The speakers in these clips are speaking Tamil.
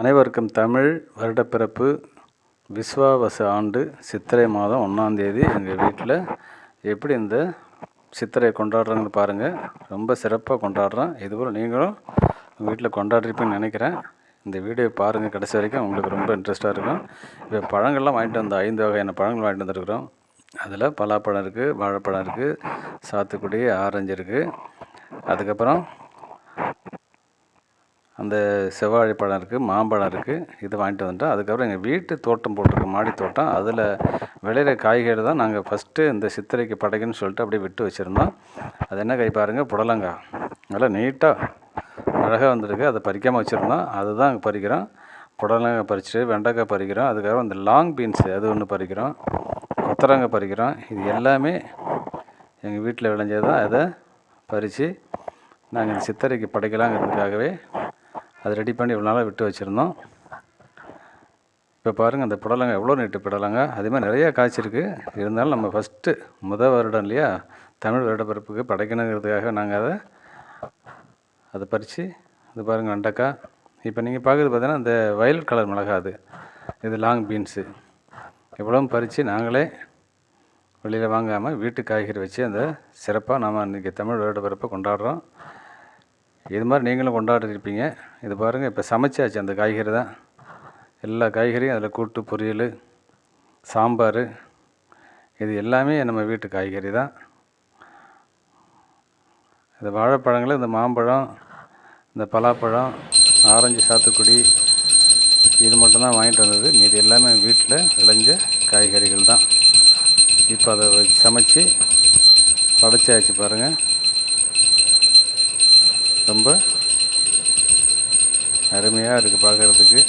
அனைவருக்கும் தமிழ் வருடப்பிறப்பு விஸ்வாவச ஆண்டு சித்திரை மாதம் ஒன்றாந்தேதி எங்கள் வீட்டில் எப்படி இந்த சித்திரையை கொண்டாடுறாங்கன்னு பாருங்கள் ரொம்ப சிறப்பாக கொண்டாடுறோம் இதுபோல் நீங்களும் உங்கள் வீட்டில் கொண்டாடிருப்பீங்கன்னு நினைக்கிறேன். இந்த வீடியோ பாருங்கள் கடைசி வரைக்கும் உங்களுக்கு ரொம்ப இன்ட்ரெஸ்ட்டாக இருக்கும். இப்போ பழங்கள்லாம் வாங்கிட்டு வந்தோம் ஐந்து வகையான பழங்கள் வாங்கிட்டு வந்துருக்குறோம். அதில் பலாப்பழம் இருக்குது வாழைப்பழம் இருக்குது சாத்துக்குடி ஆரஞ்சு இருக்குது அதுக்கப்புறம் அந்த செவ்வாழை பழம் இருக்குது மாம்பழம் இருக்குது இது வாங்கிட்டு வந்துட்டோம். அதுக்கப்புறம் எங்கள் வீட்டு தோட்டம் போட்டிருக்கோம் மாடி தோட்டம். அதில் விளையிற காய்கறி தான் நாங்கள் ஃபஸ்ட்டு இந்த சித்திரைக்கு படைக்குன்னு சொல்லிட்டு அப்படியே விட்டு வச்சுருந்தோம். அது என்ன காய் பாருங்கள் புடலங்காய் நல்லா நீட்டாக அழகாக வந்திருக்கு. அதை பறிக்காமல் வச்சுருந்தோம். அதுதான் அங்கே பறிக்கிறோம். புடலங்காய் பறிச்சுட்டு வெண்டைக்காய் பறிக்கிறோம். அதுக்கப்புறம் இந்த லாங் பீன்ஸு அது ஒன்று பறிக்கிறோம். கொத்தரங்காய் பறிக்கிறோம். இது எல்லாமே எங்கள் வீட்டில் விளைஞ்சது தான் அதை பறித்து நாங்கள் இந்த படைக்கலாங்கிறதுக்காகவே அதை ரெடி பண்ணி இவ்வளோ நாளாக விட்டு வச்சுருந்தோம். இப்போ பாருங்கள் அந்த புடலங்க எவ்வளோ நீட்டு புடலங்க. அதே மாதிரி நிறையா காய்ச்சிருக்கு இருந்தாலும் நம்ம ஃபஸ்ட்டு முத வருடம் இல்லையா? தமிழ் வருடப்பிறப்புக்கு படைக்கணுங்கிறதுக்காக நாங்கள் அதை அதை பறித்து இது பாருங்கள் வெண்டைக்காய். இப்போ நீங்கள் பார்க்குறது பார்த்தீங்கன்னா இந்த வயல் கலர் மிளகா அது. இது லாங் பீன்ஸு இவ்வளோ பறித்து நாங்களே வெளியில் வாங்காமல் வீட்டு காய்கறி வச்சு அந்த சிறப்பாக நாம் இன்றைக்கி தமிழ் வருடப்பிறப்பை கொண்டாடுறோம். இது மாதிரி நீங்களும் கொண்டாடிருப்பீங்க. இது பாருங்கள் இப்போ சமைச்சாச்சு அந்த காய்கறி தான். எல்லா காய்கறியும் அதில் கூட்டு பொரியல் சாம்பார் இது எல்லாமே நம்ம வீட்டு காய்கறி தான். இந்த வாழைப்பழங்கள் இந்த மாம்பழம் இந்த பலாப்பழம் ஆரஞ்சு சாத்துக்குடி இது மட்டும்தான் வாங்கிட்டு வந்தது. இது எல்லாமே வீட்டில் விளைஞ்ச காய்கறிகள் தான். இப்போ அதை சமைச்சு படைச்சாச்சு பாருங்கள் ரொம்ப அருமையாக இருக்குது பார்க்குறதுக்கு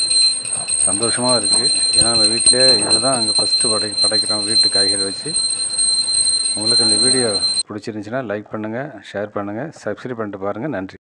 சந்தோஷமாக இருக்குது ஏன்னா நம்ம வீட்டிலே இது தான் அங்கே ஃபஸ்ட்டு படை படைக்கிறோம் வீட்டு காய்கறி வச்சு. உங்களுக்கு இந்த வீடியோ பிடிச்சிருந்துச்சின்னா லைக் பண்ணுங்கள் ஷேர் பண்ணுங்கள் சப்ஸ்கிரைப் பண்ணிட்டு பாருங்கள் நன்றி.